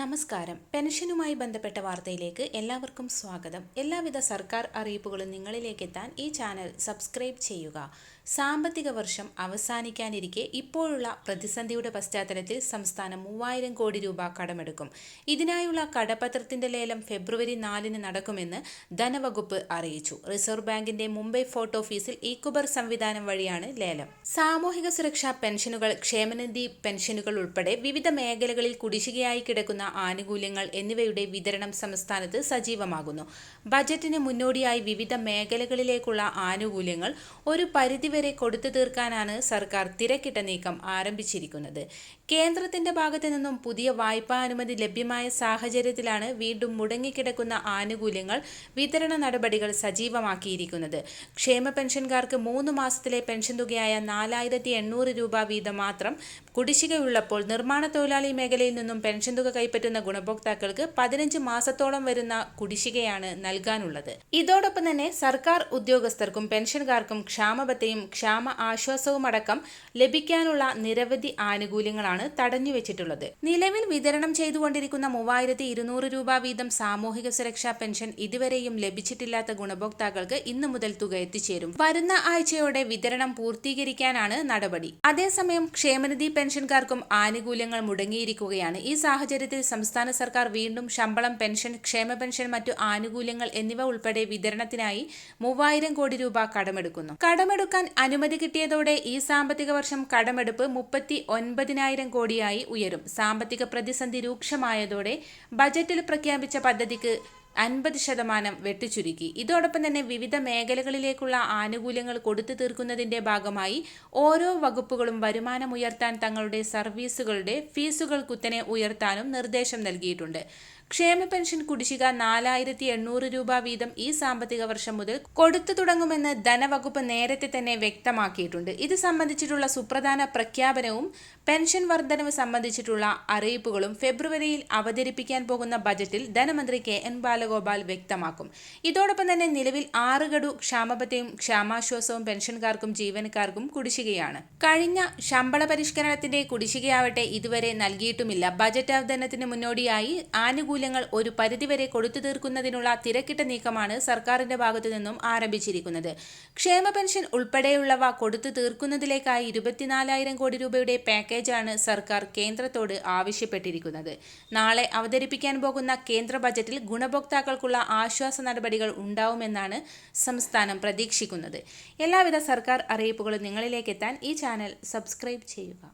നമസ്കാരം. പെൻഷനുമായി ബന്ധപ്പെട്ട വാർത്തയിലേക്ക് എല്ലാവർക്കും സ്വാഗതം. എല്ലാവിധ സർക്കാർ അറിയിപ്പുകളും നിങ്ങളിലേക്ക് എത്താൻ ഈ ചാനൽ സബ്സ്ക്രൈബ് ചെയ്യുക. സാമ്പത്തിക വർഷം അവസാനിക്കാനിരിക്കെ ഇപ്പോഴുള്ള പ്രതിസന്ധിയുടെ പശ്ചാത്തലത്തിൽ സംസ്ഥാനം മൂവായിരം കോടി രൂപ കടമെടുക്കും. ഇതിനായുള്ള കടപത്രത്തിന്റെ ലേലം ഫെബ്രുവരി നാലിന് നടക്കുമെന്ന് ധനവകുപ്പ് അറിയിച്ചു. റിസർവ് ബാങ്കിന്റെ മുംബൈ ഫോർട്ട് ഓഫീസിൽ ഈക്കുബർ സംവിധാനം വഴിയാണ് ലേലം. സാമൂഹിക സുരക്ഷാ പെൻഷനുകൾ ക്ഷേമനിധി പെൻഷനുകൾ ഉൾപ്പെടെ വിവിധ മേഖലകളിൽ കുടിശ്ശികയായി കിടക്കുന്ന ആനുകൂല്യങ്ങൾ എന്നിവയുടെ വിതരണം സംസ്ഥാനത്ത് സജീവമാകുന്നു. ബജറ്റിന് മുന്നോടിയായി വിവിധ മേഖലകളിലേക്കുള്ള ആനുകൂല്യങ്ങൾ ഒരു പരിധിവരെ കൊടുത്തു തീർക്കാനാണ് സർക്കാർ തിരക്കിട്ട നീക്കം ആരംഭിച്ചിരിക്കുന്നത്. കേന്ദ്രത്തിന്റെ ഭാഗത്തു നിന്നും പുതിയ വായ്പാ അനുമതി ലഭ്യമായ സാഹചര്യത്തിലാണ് വീണ്ടും മുടങ്ങിക്കിടക്കുന്ന ആനുകൂല്യങ്ങൾ വിതരണ നടപടികൾ സജീവമാക്കിയിരിക്കുന്നത്. ക്ഷേമ പെൻഷൻകാർക്ക് മൂന്ന് മാസത്തിലെ പെൻഷൻ തുകയായ നാലായിരത്തി രൂപ വീതം മാത്രം കുടിശ്ശികയുള്ളപ്പോൾ നിർമ്മാണ തൊഴിലാളി മേഖലയിൽ നിന്നും പെൻഷൻ തുക കൈപ്പറ്റുന്ന ഗുണഭോക്താക്കൾക്ക് പതിനഞ്ച് മാസത്തോളം വരുന്ന കുടിശ്ശികയാണ് നൽകാനുള്ളത്. ഇതോടൊപ്പം തന്നെ സർക്കാർ ഉദ്യോഗസ്ഥർക്കും പെൻഷൻകാർക്കും ക്ഷാമബത്തയും ക്ഷാമ ആശ്വാസവും അടക്കം ലഭിക്കാനുള്ള നിരവധി ആനുകൂല്യങ്ങളാണ് തടഞ്ഞുവെച്ചിട്ടുള്ളത്. നിലവിൽ വിതരണം ചെയ്തുകൊണ്ടിരിക്കുന്ന മൂവായിരത്തി ഇരുന്നൂറ് രൂപ വീതം സാമൂഹിക സുരക്ഷാ പെൻഷൻ ഇതുവരെയും ലഭിച്ചിട്ടില്ലാത്ത ഗുണഭോക്താക്കൾക്ക് ഇന്നു മുതൽ തുക എത്തിച്ചേരും. വരുന്ന ആഴ്ചയോടെ വിതരണം പൂർത്തീകരിക്കാനാണ് നടപടി. അതേസമയം ക്ഷേമനിധി പെൻഷൻകാർക്കും ആനുകൂല്യങ്ങൾ മുടങ്ങിയിരിക്കുകയാണ് ഈ സാഹചര്യത്തിൽ സംസ്ഥാന സർക്കാർ വീണ്ടും ശമ്പളം പെൻഷൻ ക്ഷേമ പെൻഷൻ മറ്റു ആനുകൂല്യങ്ങൾ എന്നിവ ഉൾപ്പെടെ വിതരണത്തിനായി മൂവായിരം കോടി രൂപ കടമെടുക്കുന്നു. കടമെടുക്കാൻ അനുമതി കിട്ടിയതോടെ ഈ സാമ്പത്തിക വർഷം കടമെടുപ്പ് മുപ്പത്തി ഒൻപതിനായിരം കോടിയായി ഉയരും. സാമ്പത്തിക പ്രതിസന്ധി രൂക്ഷമായതോടെ ബജറ്റിൽ പ്രഖ്യാപിച്ച പദ്ധതിക്ക് അൻപത് ശതമാനം വെട്ടിച്ചുരുക്കി. ഇതോടൊപ്പം തന്നെ വിവിധ മേഖലകളിലേക്കുള്ള ആനുകൂല്യങ്ങൾ കൊടുത്തു തീർക്കുന്നതിന്റെ ഭാഗമായി ഓരോ വകുപ്പുകളും വരുമാനം ഉയർത്താൻ തങ്ങളുടെ സർവീസുകളുടെ ഫീസുകൾ കുത്തനെ ഉയർത്താനും നിർദ്ദേശം നൽകിയിട്ടുണ്ട്. ക്ഷേമ പെൻഷൻ കുടിശ്ശിക നാലായിരത്തി എണ്ണൂറ് രൂപ വീതം ഈ സാമ്പത്തിക വർഷം മുതൽ കൊടുത്തു തുടങ്ങുമെന്ന് ധനവകുപ്പ് നേരത്തെ തന്നെ വ്യക്തമാക്കിയിട്ടുണ്ട്. ഇത് സംബന്ധിച്ചിട്ടുള്ള സുപ്രധാന പ്രഖ്യാപനവും പെൻഷൻ വർധനവ് സംബന്ധിച്ചിട്ടുള്ള അറിയിപ്പുകളും ഫെബ്രുവരിയിൽ അവതരിപ്പിക്കാൻ പോകുന്ന ബജറ്റിൽ ധനമന്ത്രി കെ എൻ ബാലഗോപാൽ വ്യക്തമാക്കും. ഇതോടൊപ്പം തന്നെ നിലവിൽ ആറ് ഗഡു ക്ഷാമാശ്വാസവും പെൻഷൻകാർക്കും ജീവനക്കാർക്കും കുടിശ്ശികയാണ്. കഴിഞ്ഞ ശമ്പള പരിഷ്കരണത്തിന്റെ കുടിശ്ശികയാവട്ടെ ഇതുവരെ നൽകിയിട്ടുമില്ല. ബജറ്റ് അവതരണത്തിന് മുന്നോടിയായി ആനുകൂല്യ ആനുകൂല്യങ്ങൾ ഒരു പരിധിവരെ കൊടുത്തു തീർക്കുന്നതിനുള്ള തിരക്കിട്ട നീക്കമാണ് സർക്കാരിന്റെ ഭാഗത്തു നിന്നും ആരംഭിച്ചിരിക്കുന്നത്. ക്ഷേമ പെൻഷൻ ഉൾപ്പെടെയുള്ളവ കൊടുത്തു തീർക്കുന്നതിലേക്കായി ഇരുപത്തിനാലായിരം കോടി രൂപയുടെ പാക്കേജാണ് സർക്കാർ കേന്ദ്രത്തോട് ആവശ്യപ്പെട്ടിരിക്കുന്നത്. നാളെ അവതരിപ്പിക്കാൻ പോകുന്ന കേന്ദ്ര ബജറ്റിൽ ഗുണഭോക്താക്കൾക്കുള്ള ആശ്വാസ നടപടികൾ ഉണ്ടാവുമെന്നാണ് സംസ്ഥാനം പ്രതീക്ഷിക്കുന്നത്. എല്ലാവിധ സർക്കാർ അറിയിപ്പുകളും നിങ്ങളിലേക്ക് എത്താൻ ഈ ചാനൽ സബ്സ്ക്രൈബ് ചെയ്യുക.